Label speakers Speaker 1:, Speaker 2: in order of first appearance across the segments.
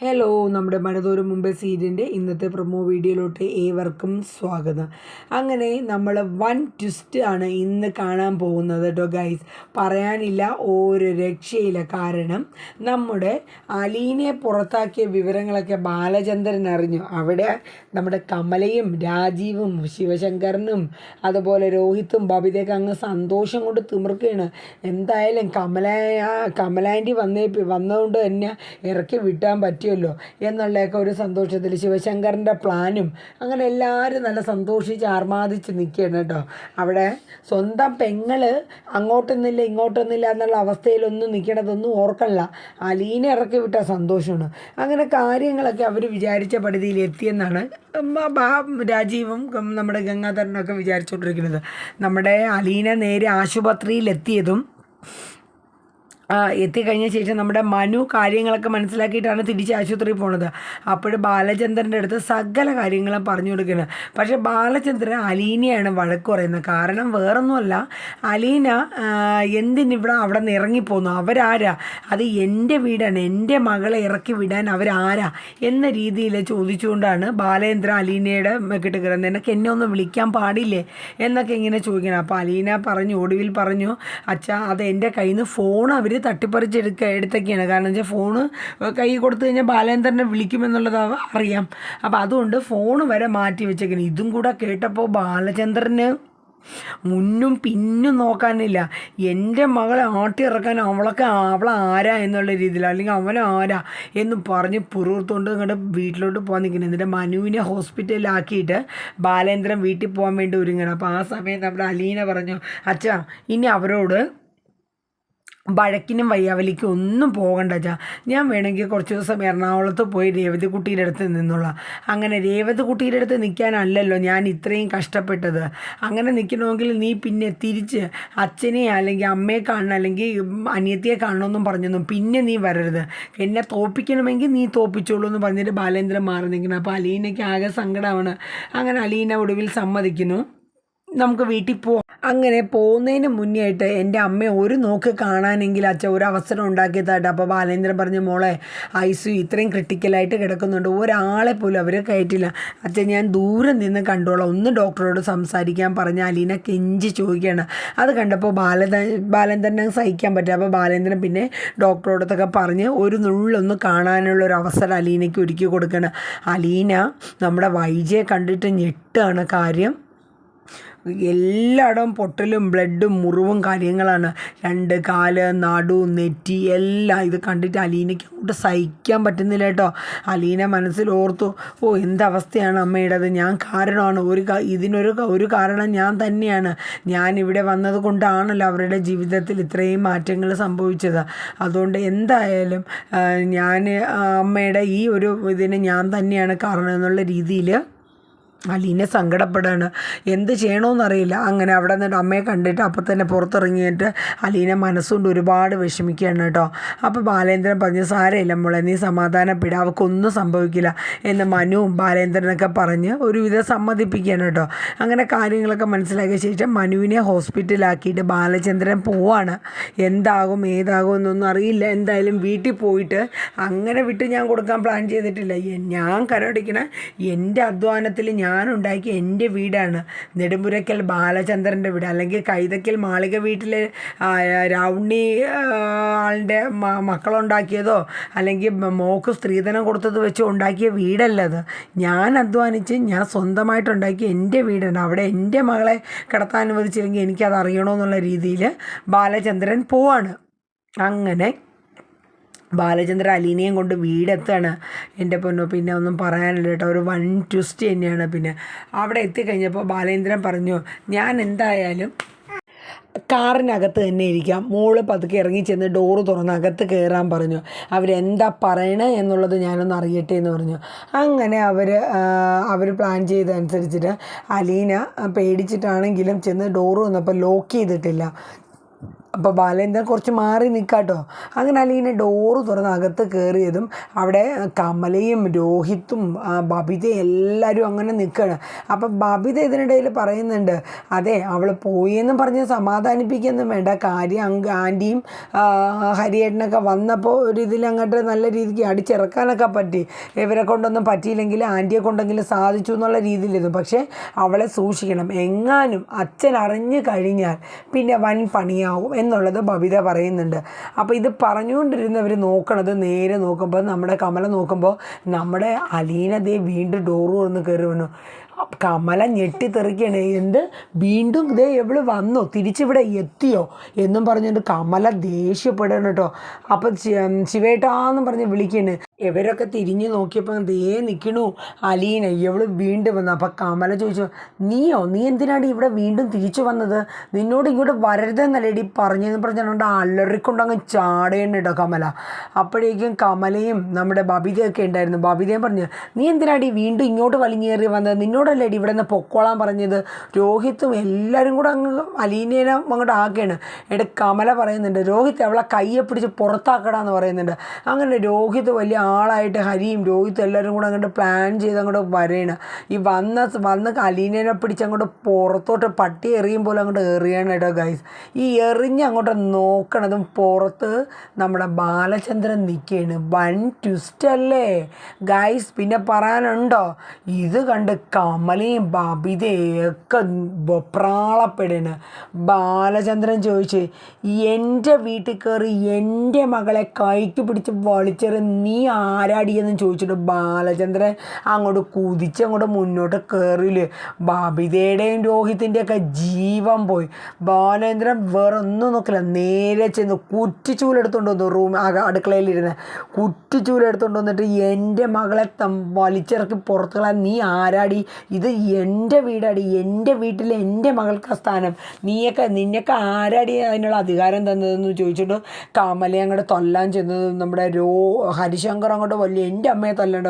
Speaker 1: Hello നമ്മുടെ മഴതോറും മുംബൈ സീരിയലിന്റെ ഇന്നത്തെ പ്രൊമോ വീഡിയോയിലോട്ട് ഏവർക്കും സ്വാഗതം. അങ്ങനെ നമ്മൾ വൺ ട്വിസ്റ്റ് ആണ് ഇന്ന് കാണാൻ പോകുന്നത് കേട്ടോ ഗൈസ് പറയാനില്ല ഓരോ രക്ഷയില്ല. കാരണം നമ്മുടെ അലീനെ പുറത്താക്കിയ വിവരങ്ങളൊക്കെ ബാലചന്ദ്രൻ അറിഞ്ഞു. അവിടെ നമ്മുടെ കമലയും രാജീവും ശിവശങ്കരനും അതുപോലെ രോഹിത്തും ബബിതയൊക്കെ അങ്ങ് സന്തോഷം കൊണ്ട് തിമിർക്കുകയാണ്. എന്തായാലും കമല കമലാന്റെ വന്നേ വന്നതുകൊണ്ട് തന്നെ ഇറക്കി വിട്ടാൻ പറ്റുമല്ലോ എന്നുള്ളതൊക്കെ ഒരു സന്തോഷത്തിൽ ശിവശങ്കറിന്റെ പ്ലാനും. അങ്ങനെ എല്ലാവരും നല്ല സന്തോഷിച്ച് ആർമാദിച്ച് നിൽക്കുകയാണ് കേട്ടോ. അവിടെ സ്വന്തം പെങ്ങൾ അങ്ങോട്ടൊന്നുമില്ല ഇങ്ങോട്ടൊന്നുമില്ല എന്നുള്ള അവസ്ഥയിലൊന്നും നിൽക്കണതൊന്നും ഓർക്കല്ല അലീനെ ഇറക്കി വിട്ട സന്തോഷമാണ്. അങ്ങനെ കാര്യങ്ങളൊക്കെ അവർ വിചാരിച്ച പടുതിയിൽ എത്തിയെന്നാണ് രാജീവും നമ്മുടെ ഗംഗാധരനൊക്കെ വിചാരിച്ചുകൊണ്ടിരിക്കുന്നത് നമ്മുടെ അലീന നേരെ ആശുപത്രിയിൽ എത്തിയതും ആ എത്തിക്കഴിഞ്ഞ ശേഷം നമ്മുടെ മനു കാര്യങ്ങളൊക്കെ മനസ്സിലാക്കിയിട്ടാണ് തിരിച്ച് ആശുപത്രിയിൽ പോണത്. അപ്പോൾ ബാലചന്ദ്രന്റെ അടുത്ത് സകല കാര്യങ്ങളും പറഞ്ഞു കൊടുക്കുന്നത് പക്ഷേ ബാലചന്ദ്രൻ അലീനയാണ് വഴക്ക് പറയുന്നത്. കാരണം വേറൊന്നുമല്ല അലീന എന്തിനിവിടെ അവിടെ നിന്ന് ഇറങ്ങിപ്പോന്നു? അവരാരാ? അത് എന്റെ വീടാണ്. എന്റെ മകളെ ഇറക്കി വിടാൻ അവരാരാ? എന്ന രീതിയിൽ ചോദിച്ചുകൊണ്ടാണ് ബാലേന്ദ്ര അലീനയുടെ കിട്ട് കിടന്നത് എന്നെ ഒന്ന് വിളിക്കാൻ പാടില്ലേ? എന്നൊക്കെ ഇങ്ങനെ ചോദിക്കണം. അപ്പോൾ അലീന പറഞ്ഞു ഒടുവിൽ പറഞ്ഞു അച്ഛാ അത് എന്റെ കയ്യിൽ നിന്ന് ഫോൺ അവർ തട്ടിപ്പറിച്ചെടുക്ക എടുത്തൊക്കെയാണ്. കാരണം വെച്ചാൽ ഫോണ് കൈ കൊടുത്തു കഴിഞ്ഞാൽ ബാലേന്ദ്രനെ വിളിക്കുമെന്നുള്ളത് അറിയാം. അപ്പോൾ അതുകൊണ്ട് ഫോൺ വരെ മാറ്റി വെച്ചേക്കണം. ഇതും കൂടെ കേട്ടപ്പോൾ ബാലചന്ദ്രന് മുന്നും പിന്നും നോക്കാനില്ല. എന്റെ മകളെ ആട്ടി ഇറക്കാൻ അവളൊക്കെ അവളെ ആരാ എന്നുള്ള രീതിയിൽ അല്ലെങ്കിൽ അവൻ ആരാ എന്ന് പറഞ്ഞ് പുറത്തുകൊണ്ട് ഇങ്ങോട്ട് വീട്ടിലോട്ട് പോകാൻ നിൽക്കുന്നത് എന്നിട്ട് മനുവിനെ ഹോസ്പിറ്റലിലാക്കിയിട്ട് ബാലേന്ദ്രൻ വീട്ടിൽ പോകാൻ വേണ്ടി ഒരുങ്ങണം. അപ്പോൾ ആ സമയത്ത് നമ്മുടെ അലീന പറഞ്ഞു അച്ഛാ ഇനി അവരോട് വഴക്കിനും വയ്യാവലിക്കും ഒന്നും പോകണ്ട ചാ ഞാൻ വേണമെങ്കിൽ കുറച്ച് ദിവസം എറണാകുളത്ത് പോയി രേവതി കുട്ടിയുടെ അടുത്ത് നിന്നോളാം. അങ്ങനെ രേവതി കുട്ടിയുടെ അടുത്ത് നിൽക്കാനല്ലല്ലോ ഞാൻ ഇത്രയും കഷ്ടപ്പെട്ടത്. അങ്ങനെ നിൽക്കണമെങ്കിൽ നീ പിന്നെ തിരിച്ച് അച്ഛനെ അല്ലെങ്കിൽ അമ്മയെ കാണണം അല്ലെങ്കിൽ അനിയത്തിയെ കാണണമെന്നും പറഞ്ഞൊന്നും പിന്നെ നീ വരരുത്. എന്നെ തോപ്പിക്കണമെങ്കിൽ നീ തോപ്പിച്ചോളൂ എന്ന് പറഞ്ഞിട്ട് ബാലേന്ദ്രൻ മാറി നിൽക്കണം അപ്പോൾ അലീനയ്ക്ക് ആകെ സങ്കടമാണ്. അങ്ങനെ അലീന ഒടുവിൽ സമ്മതിക്കുന്നു. നമുക്ക് വീട്ടിൽ പോവാം അങ്ങനെ പോകുന്നതിന് മുന്നേ ആയിട്ട് എന്റെ അമ്മയെ ഒരു നോക്ക് കാണാനെങ്കിൽ അച്ഛൻ ഒരു അവസരം ഉണ്ടാക്കിയതായിട്ട് അപ്പോൾ ബാലേന്ദ്രൻ പറഞ്ഞു മോളെ ഐസു ഇത്രയും ക്രിട്ടിക്കലായിട്ട് കിടക്കുന്നുണ്ട്. ഒരാളെ പോലും അവർ കയറ്റില്ല. അച്ഛൻ ഞാൻ ദൂരെ നിന്ന് കണ്ടോളാം. ഒന്ന് ഡോക്ടറോട് സംസാരിക്കാൻ പറഞ്ഞ അലീന കെഞ്ചി ചോദിക്കുകയാണ്. അത് കണ്ടപ്പോൾ ബാലത ബാലേന്ദ്രനെ സഹിക്കാൻ പറ്റും. അപ്പോൾ ബാലേന്ദ്രൻ പിന്നെ ഡോക്ടറോടത്തൊക്കെ പറഞ്ഞ് ഒരു നുള്ളൊന്ന് കാണാനുള്ള ഒരു അവസരം അലീനയ്ക്ക് ഒരുക്കി കൊടുക്കണം അലീന നമ്മുടെ വൈജയെ കണ്ടിട്ട് ഞെട്ടാണ് കാര്യം. എല്ലായിടവും പൊട്ടലും ബ്ലഡും മുറിവും കാര്യങ്ങളാണ്. രണ്ട് കാൽ നടു നെറ്റി എല്ലാം. ഇത് കണ്ടിട്ട് അലീനയ്ക്ക് അങ്ങോട്ട് സഹിക്കാൻ പറ്റുന്നില്ല കേട്ടോ. അലീന മനസ്സിൽ ഓർത്തു ഓ എന്തവസ്ഥയാണ് അമ്മയുടേത്? ഞാൻ കാരണമാണ്. ഒരു ഇതിനൊരു ഒരു കാരണം ഞാൻ തന്നെയാണ്. ഞാൻ ഇവിടെ വന്നത് കൊണ്ടാണല്ലോ അവരുടെ ജീവിതത്തിൽ ഇത്രയും മാറ്റങ്ങൾ സംഭവിച്ചത്. അതുകൊണ്ട് എന്തായാലും ഞാൻ അമ്മയുടെ ഈ ഒരു ഇതിന് ഞാൻ തന്നെയാണ് കാരണം എന്നുള്ള രീതിയിൽ അലീന സങ്കടപ്പെടുകയാണ് എന്ത് ചെയ്യണമെന്നറിയില്ല അങ്ങനെ അവിടെ നിന്നിട്ട് അമ്മയെ കണ്ടിട്ട് അപ്പം തന്നെ പുറത്തിറങ്ങിയിട്ട് അലീന മനസ്സുകൊണ്ട് ഒരുപാട് വിഷമിക്കുകയാണ് കേട്ടോ. അപ്പോൾ ബാലേന്ദ്രൻ പറഞ്ഞു സാരമില്ല മോളെ നീ സമാധാനപ്പെടുക അവൾക്കൊന്നും സംഭവിക്കില്ല എന്ന് മനുവും ബാലേന്ദ്രനൊക്കെ പറഞ്ഞ് ഒരുവിധം സമ്മതിപ്പിക്കുകയാണ് കേട്ടോ. അങ്ങനെ കാര്യങ്ങളൊക്കെ മനസ്സിലാക്കിയ ശേഷം മനുവിനെ ഹോസ്പിറ്റലാക്കിയിട്ട് ബാലചന്ദ്രൻ പോവാണ്. എന്താകും ഏതാകും എന്നൊന്നും അറിയില്ല. എന്തായാലും വീട്ടിൽ പോയിട്ട് അങ്ങനെ വിട്ട് ഞാൻ കൊടുക്കാൻ പ്ലാൻ ചെയ്തിട്ടില്ല. ഞാൻ കരടിക്കണ എന്റെ അധ്വാനത്തിൽ ഞാൻ ഉണ്ടാക്കിയ എന്റെ വീടാണ്. നെടുമ്പുരക്കൽ ബാലചന്ദ്രന്റെ വീട്. അല്ലെങ്കിൽ കൈതക്കൽ മാളിക വീട്ടിലെ രാവണി രാവുണ്ണി ആളുടെ മക്കളുണ്ടാക്കിയതോ അല്ലെങ്കിൽ മോക്ക് സ്ത്രീധനം കൊടുത്തത് വെച്ച് ഉണ്ടാക്കിയ വീടല്ലത്. ഞാൻ അധ്വാനിച്ച് ഞാൻ സ്വന്തമായിട്ടുണ്ടാക്കിയ എന്റെ വീടാണ്. അവിടെ എന്റെ മകളെ കിടത്താൻ അനുവദിച്ചില്ലെങ്കിൽ എനിക്കത് അറിയണമെന്നുള്ള രീതിയിൽ ബാലചന്ദ്രൻ പോവാണ്. അങ്ങനെ ബാലചന്ദ്ര അലീനയും കൊണ്ട് വീടെത്താണ് എന്റെ പൊന്നോ. പിന്നെ ഒന്നും പറയാനില്ല കേട്ടോ. ഒരു വൺ ട്വിസ്റ്റ് തന്നെയാണ് പിന്നെ. അവിടെ എത്തിക്കഴിഞ്ഞപ്പോൾ ബാലേന്ദ്രൻ പറഞ്ഞു ഞാൻ എന്തായാലും കാറിനകത്ത് തന്നെ ഇരിക്കാം. മോൾ പതുക്കെ ഇറങ്ങി ചെന്ന് ഡോറ് തുറന്ന് അകത്ത് കയറാൻ പറഞ്ഞു. അവരെന്താ പറയണേ എന്നുള്ളത് ഞാനൊന്ന് അറിയട്ടെ എന്ന് പറഞ്ഞു. അങ്ങനെ അവർ അവർ പ്ലാൻ ചെയ്തതനുസരിച്ചിട്ട് അലീന പേടിച്ചിട്ടാണെങ്കിലും ചെന്ന് ഡോറ് വന്നപ്പോൾ ലോക്ക് ചെയ്തിട്ടില്ല. അപ്പോൾ ബാലേന്ദ്രൻ കുറച്ച് മാറി നിൽക്കാട്ടോ അങ്ങനെ അലീന ഡോറ് തുറന്ന് അകത്ത് കയറിയതും അവിടെ കമലയും രോഹിത്തും ബബിതയും എല്ലാവരും അങ്ങനെ നിൽക്കുകയാണ് അപ്പം ബബിത ഇതിനിടയിൽ പറയുന്നുണ്ട് അതെ അവൾ പോയെന്നും പറഞ്ഞ് സമാധാനിപ്പിക്കൊന്നും വേണ്ട. കാര്യം അങ്ക് ആന്റിയും ഹരിയേട്ടനൊക്കെ വന്നപ്പോൾ ഒരു ഇതിൽ അങ്ങോട്ട് നല്ല രീതിക്ക് അടിച്ചിറക്കാനൊക്കെ പറ്റി. ഇവരെ കൊണ്ടൊന്നും പറ്റിയില്ലെങ്കിൽ ആന്റിയെ കൊണ്ടെങ്കിലും സാധിച്ചു എന്നുള്ള രീതിയിലിരുന്നു. പക്ഷേ അവളെ സൂക്ഷിക്കണം. എങ്ങാനും അച്ഛൻ അറിഞ്ഞു കഴിഞ്ഞാൽ പിന്നെ വൻ പണിയാവും. എന്നുള്ളത് ബബിത പറയുന്നുണ്ട്. അപ്പോൾ ഇത് പറഞ്ഞുകൊണ്ടിരുന്നവർ നോക്കണത് നേരെ നോക്കുമ്പോൾ നമ്മുടെ കമല നോക്കുമ്പോൾ നമ്മുടെ അലീന ദേ വീണ്ടും ഡോറ് തുറന്ന് കയറി വന്നു. കമല ഞെട്ടിത്തെറിക്കണ. എന്ത്? വീണ്ടും ദേ എവിടെ വന്നോ. തിരിച്ചിവിടെ എത്തിയോ? എന്നും പറഞ്ഞുകൊണ്ട് കമല ദേഷ്യപ്പെടണം കേട്ടോ. അപ്പം ശിവേട്ടാന്നും പറഞ്ഞ് വിളിക്കുകയാണ് ഇവരൊക്കെ തിരിഞ്ഞു നോക്കിയപ്പോൾ ദേ നിൽക്കണു അലീന ഇവൾ വീണ്ടും വന്നു. അപ്പം കമല ചോദിച്ചു നീയോ നീ എന്തിനാണ് ഇവിടെ വീണ്ടും തിരിച്ചു വന്നത്? നിന്നോട് ഇങ്ങോട്ട് വരരുതെന്നല്ലേടി പറഞ്ഞെന്ന് പറഞ്ഞുകൊണ്ട് അലറിക്കൊണ്ട് അങ്ങ് ചാടേണ്ട കമല. അപ്പോഴേക്കും കമലയും നമ്മുടെ ബബിതയൊക്കെ ഉണ്ടായിരുന്നു. ബബിതയും പറഞ്ഞു നീ എന്തിനാടി വീണ്ടും ഇങ്ങോട്ട് വലിഞ്ഞേറി വന്നത്? നിന്നോടല്ലേടി ഇവിടെ നിന്ന് പൊക്കോളാൻ പറഞ്ഞത്? രോഹിത്തും എല്ലാവരും കൂടെ അങ്ങ് അലീനേനെ അങ്ങോട്ട് ആക്കുകയാണ്. എടെ കമല പറയുന്നുണ്ട് രോഹിത് അവളെ കയ്യെ പിടിച്ച് പുറത്താക്കടാന്ന് പറയുന്നുണ്ട്. അങ്ങനെ രോഹിത് വലിയ ആളായിട്ട് ഹരിയും രോഹിത്തും എല്ലാവരും കൂടെ അങ്ങോട്ട് പ്ലാൻ ചെയ്ത് അങ്ങോട്ട് വരേണ് ഈ വന്ന വന്ന് കലീനേനെ പിടിച്ച് അങ്ങോട്ട് പുറത്തോട്ട് പട്ടി എറിയും പോലെ അങ്ങോട്ട് എറിയണം കേട്ടോ ഗൈസ് ഈ എറിഞ്ഞ് അങ്ങോട്ട് നോക്കണതും പുറത്ത് നമ്മുടെ ബാലചന്ദ്രൻ നിൽക്കുകയാണ്. വൺ ട്വിസ്റ്റ് അല്ലേ? ഗൈസ് പിന്നെ പറയാനുണ്ടോ? ഇത് കണ്ട് കമലയും ബബിതയൊക്കെ വെപ്രാളപ്പെടാണ് ബാലചന്ദ്രൻ ചോദിച്ച് എന്റെ വീട്ടിൽ കയറി എന്റെ മകളെ കൈക്ക് പിടിച്ച് വലിച്ചെറി നീ ആരാടിയെന്ന് ചോദിച്ചിട്ട് ബാലചന്ദ്രൻ അങ്ങോട്ട് കുതിച്ച് അങ്ങോട്ട് മുന്നോട്ട് കയറിയില്ലേ ബബിതയുടെയും രോഹിത്തിന്റെയൊക്കെ ജീവൻ പോയി. ബാലചന്ദ്രൻ വേറെ ഒന്നും നോക്കില്ല. നേരെ ചെന്ന് കുറ്റിച്ചൂലെടുത്തോണ്ട് വന്നു റൂം അടുക്കളയിലിരുന്ന്. കുറ്റിച്ചൂലെടുത്തോണ്ട് വന്നിട്ട് എന്റെ മകളെ തം വലിച്ചിറക്കി പുറത്തു കളയാൻ നീ ആരാടി? ഇത് എന്റെ വീടാടി. എന്റെ വീട്ടിൽ എന്റെ മകൾക്ക് സ്ഥാനം. നീയൊക്കെ നിന്നെയൊക്കെ ആരാടി അതിനുള്ള അധികാരം തന്നതെന്ന് ചോദിച്ചിട്ട് കമലയെ അങ്ങോട്ട് തൊല്ലാൻ ചെന്നത് നമ്മുടെ രോ ഹരിശങ്കർ അങ്ങോട്ട് വലിയ എന്റെ അമ്മയെ തല്ലണ്ട.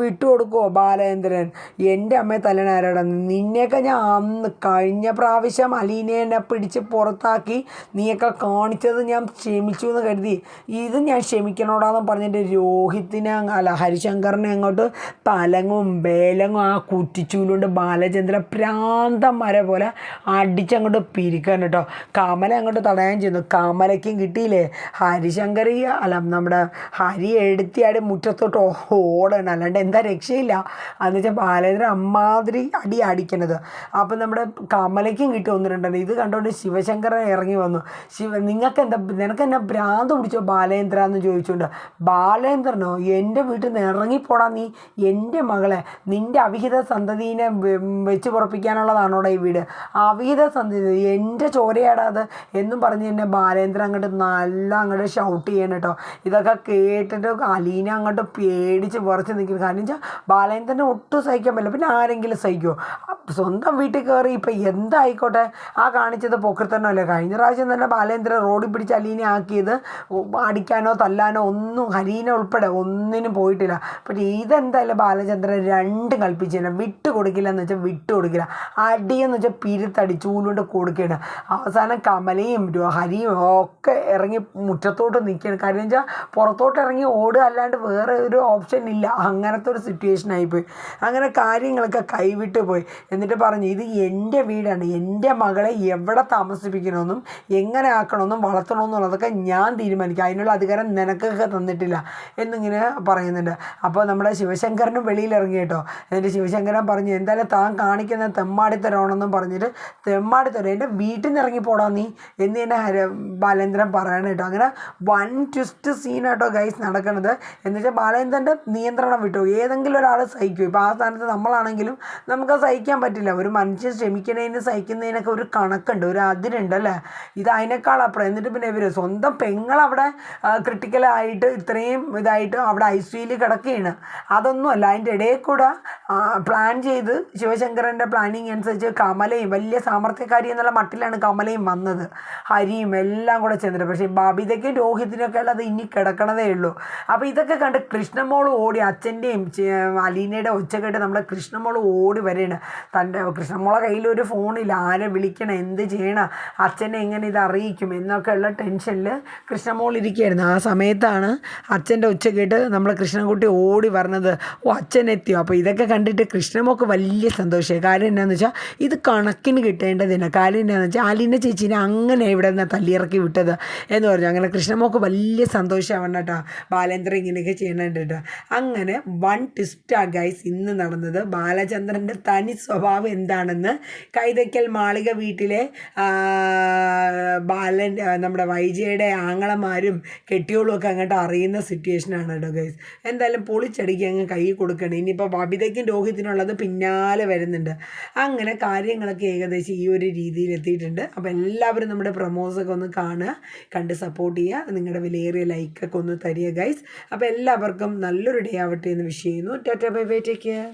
Speaker 1: വിട്ടുകൊടുക്കുമോ ബാലേന്ദ്രൻ. എന്റെ അമ്മയെ തല്ലണ ആരാടാ? നിന്നെയൊക്കെ ഞാൻ അന്ന് കഴിഞ്ഞ പ്രാവശ്യം അലീനേനെ പിടിച്ച് പുറത്താക്കി നീയൊക്കെ കാണിച്ചത് ഞാൻ ക്ഷമിച്ചു എന്ന് കരുതി. ഇത് ഞാൻ ക്ഷമിക്കണോടാന്ന് പറഞ്ഞിട്ട് രോഹിത്തിനെ അല്ല ഹരിശങ്കറിനെ അങ്ങോട്ട് തലങ്ങും ബേലങ്ങും ആ കുറ്റിച്ചൂലുകൊണ്ട് ബാലചന്ദ്ര പ്രാന്തന്മാരെ പോലെ അടിച്ചങ്ങോട്ട് പിരിക്കാൻ കേട്ടോ. കമല അങ്ങോട്ട് തടയാൻ ചെയ്യുന്നു കമലയ്ക്കും കിട്ടിയില്ലേ? ഹരിശങ്കർ അല്ല നമ്മുടെ ഹരി എടുത്തിയാടി മുറ്റത്തോട്ട് ഓടണം. അല്ലാണ്ട് എന്താ രക്ഷയില്ല. എന്ന് വെച്ചാൽ ബാലേന്ദ്രൻ അമ്മാതിരി അടി അടിക്കണത്. അപ്പം നമ്മുടെ കമലയ്ക്കും കിട്ടി ഒന്ന് ഇത് കണ്ടുകൊണ്ട് ശിവശങ്കരൻ ഇറങ്ങി വന്നു. ശിവ നിങ്ങൾക്ക് എന്താ നിനക്ക് എന്നാ ഭ്രാന്ത് പിടിച്ചോ ബാലേന്ദ്ര എന്ന് ചോദിച്ചുകൊണ്ട് ബാലേന്ദ്രനോ എന്റെ വീട്ടിൽ നിന്ന് ഇറങ്ങിപ്പോടാ നീ. എന്റെ മകളെ നിന്റെ അവിഹിത സന്തതിനെ വെച്ച് പുറപ്പിക്കാനുള്ളതാണോടാ ഈ വീട്. അവിഹിത സന്തതി എന്റെ ചോരയാടാത് എന്നും പറഞ്ഞ് എന്നെ ബാലേന്ദ്രൻ അങ്ങോട്ട് നല്ല അങ്ങോട്ട് ഷൗട്ട് ചെയ്യണം കേട്ടോ ഇതൊക്കെ കേട്ടിട്ട് അലീന അങ്ങോട്ട് പേടിച്ച് വിറച്ച് നിൽക്കും കാരണം വെച്ചാൽ ബാലേന്ദ്രനെ ഒട്ടും സഹിക്കാൻ പറ്റില്ല. പിന്നെ ആരെങ്കിലും സഹിക്കുമോ സ്വന്തം വീട്ടിൽ കയറി ഇപ്പം എന്തായിക്കോട്ടെ? ആ കാണിച്ചത് പൊക്കത്തന്നല്ലേ കഴിഞ്ഞ പ്രാവശ്യം തന്നെ ബാലേന്ദ്രൻ റോഡിൽ പിടിച്ച് അലീനെ ആക്കിയത് അടിക്കാനോ തല്ലാനോ ഒന്നും ഹരീന ഉൾപ്പെടെ ഒന്നിനും പോയിട്ടില്ല. പക്ഷേ ഇതെന്തായാലും ബാലചന്ദ്രൻ രണ്ടും കൽപ്പിച്ചില്ല. വിട്ട് കൊടുക്കില്ല എന്ന് വെച്ചാൽ വിട്ട് കൊടുക്കില്ല. അടിയെന്ന് വെച്ചാൽ പിരുത്തടി ചൂലുകൊണ്ട് കൊടുക്കുകയാണ്. അവസാനം കമലയും ഹരിയും ഒക്കെ ഇറങ്ങി മുറ്റത്തോട്ട് നിൽക്കുകയാണ്. കാര്യം വെച്ചാൽ പുറത്തോട്ട് ഇറങ്ങി ഓടുക അല്ലാണ്ട് വേറെ ഒരു ഓപ്ഷൻ ഇല്ല. അങ്ങനത്തെ ഒരു സിറ്റുവേഷൻ ആയിപ്പോയി. അങ്ങനെ കാര്യങ്ങളൊക്കെ കൈവിട്ട് പോയി. എന്നിട്ട് പറഞ്ഞു ഇത് എന്റെ വീടാണ്. എന്റെ മകളെ എവിടെ താമസിപ്പിക്കണമെന്നും എങ്ങനെ ആക്കണമെന്നും വളർത്തണമെന്നുള്ളതൊക്കെ ഞാൻ തീരുമാനിക്കും. അതിനുള്ള അധികാരം നിനക്കൊക്കെ തന്നിട്ടില്ല. എന്നിങ്ങനെ പറയുന്നുണ്ട്. അപ്പോൾ നമ്മുടെ ശിവശങ്കരനും വെളിയിലിറങ്ങി കേട്ടോ. എന്നിട്ട് ശിവശങ്കരൻ പറഞ്ഞു എന്തായാലും താൻ കാണിക്കുന്ന തെമ്മാടിത്തരമാണെന്നും പറഞ്ഞിട്ട് തെമ്മാടിത്തരം. എന്റെ വീട്ടിൽ നിന്ന് ഇറങ്ങിപ്പോടാ നീ. എന്ന് തന്നെ ബാലേന്ദ്രൻ പറയണം കേട്ടോ. അങ്ങനെ വൺ ട്വിസ്റ്റ് സീനാട്ടോ ഗൈസ് നടക്കണത് എന്ന് വെച്ചാൽ ബാലേന്ദ്രന്റെ നിയന്ത്രണം വിട്ടു. ഏതെങ്കിലും ഒരാൾ സഹിക്കും. ഇപ്പോൾ ആ സ്ഥാനത്ത് നമ്മളാണെങ്കിലും നമുക്ക് സഹിക്കാൻ പറ്റില്ല. ഒരു മനുഷ്യൻ ശ്രമിക്കുന്നതിന് സഹിക്കുന്നതിനൊക്കെ ഒരു കണക്കുണ്ട് ഒരു അതിരുണ്ട് അല്ലേ? ഇത് അതിനേക്കാൾ അപ്പുറം. എന്നിട്ട് പിന്നെ ഇവർ സ്വന്തം പെങ്ങളവിടെ ക്രിട്ടിക്കലായിട്ട് ഇത്രയും ഇതായിട്ട് അവിടെ ഐ സിയിൽ കിടക്കുകയാണ്. അതൊന്നുമല്ല അതിന്റെ ഇടയിൽ കൂടെ പ്ലാൻ ചെയ്ത് ശിവശങ്കരന്റെ പ്ലാനിങ് അനുസരിച്ച് കമലയും വലിയ സാമർത്ഥ്യക്കാരി എന്നുള്ള മട്ടിലാണ് കമലയും വന്നത്. ഹരിയും എല്ലാം കൂടെ ചെന്നിട്ട്. പക്ഷേ ബാബിതയ്ക്കും രോഹിത്തിനൊക്കെ ഉള്ളത് ഇനി കിടക്കണതേ ഉള്ളൂ. അപ്പോൾ ഇതൊക്കെ കണ്ട് കൃഷ്ണമോൾ ഓടി അച്ഛന്റെയും അലീനയുടെ ഒച്ച കേട്ട് നമ്മുടെ കൃഷ്ണമോൾ ഓടി വരികയാണ്. തന്റെ കൃഷ്ണമോളെ കയ്യിൽ ഒരു ആരെ വിളിക്കണം? എന്ത് ചെയ്യണം? അച്ഛനെ എങ്ങനെ ഇത് അറിയിക്കും? എന്നൊക്കെ ഉള്ള ടെൻഷനിൽ കൃഷ്ണമോൾ ഇരിക്കുകയായിരുന്നു. ആ സമയത്താണ് അച്ഛന്റെ ഒച്ച കേട്ട് നമ്മളെ കൃഷ്ണൻകുട്ടി ഓടി പറഞ്ഞത് ഓ അച്ഛൻ എത്തിയോ? അപ്പോൾ ഇതൊക്കെ കണ്ടിട്ട് കൃഷ്ണമോൾക്ക് വലിയ സന്തോഷമായി. കാര്യം എന്താണെന്ന് വെച്ചാൽ ഇത് കണക്കിന് കിട്ടേണ്ടതിന്. കാര്യം എന്താണെന്ന് വെച്ചാൽ അലീന ചേച്ചീനെ അങ്ങനെ ഇവിടെ നിന്ന് തല്ലിയിറക്കി വിട്ടത് എന്ന് പറഞ്ഞു. അങ്ങനെ കൃഷ്ണമോൾക്ക് വലിയ സന്തോഷമാവണം കേട്ടോ. ബാലേന്ദ്രൻ ഇങ്ങനെയൊക്കെ ചെയ്യണുണ്ട് കേട്ടോ അങ്ങനെ വൺ ട്വിസ്റ്റാ ഗൈസ് ഇന്ന് നടന്നത് ബാലചന്ദ്രന്റെ തനി സ്വഭാവം എന്താണെന്ന് കൈതയ്ക്കൽ മാളിക വീട്ടിലെ ബാലൻ നമ്മുടെ വൈജയുടെ ആങ്ങളമാരും കെട്ടിയോളും ഒക്കെ അങ്ങോട്ട് അറിയുന്ന സിറ്റുവേഷനാണ് കേട്ടോ ഗൈസ് എന്തായാലും പൊളിച്ചടിക്ക് അങ്ങ് കൈ കൊടുക്കണം. ഇനിയിപ്പോൾ ബബിതയ്ക്കും രോഹിത്തിനുള്ളത് പിന്നാലെ വരുന്നുണ്ട്. അങ്ങനെ കാര്യങ്ങളൊക്കെ ഏകദേശം ഈ ഒരു രീതിയിൽ എത്തിയിട്ടുണ്ട്. അപ്പോൾ എല്ലാവരും നമ്മുടെ പ്രൊമോസൊക്കെ ഒന്ന് കാണുക. കണ്ട് സപ്പോർട്ട് ചെയ്യുക. നിങ്ങളുടെ വിലയേറിയ ലൈക്കൊക്കെ ഒന്ന് തരിക ഗൈസ്. അപ്പോൾ എല്ലാവർക്കും നല്ലൊരു ഡേ ആവട്ടെ എന്ന് വിഷ് ചെയ്യുന്നു. Tata bye bye take care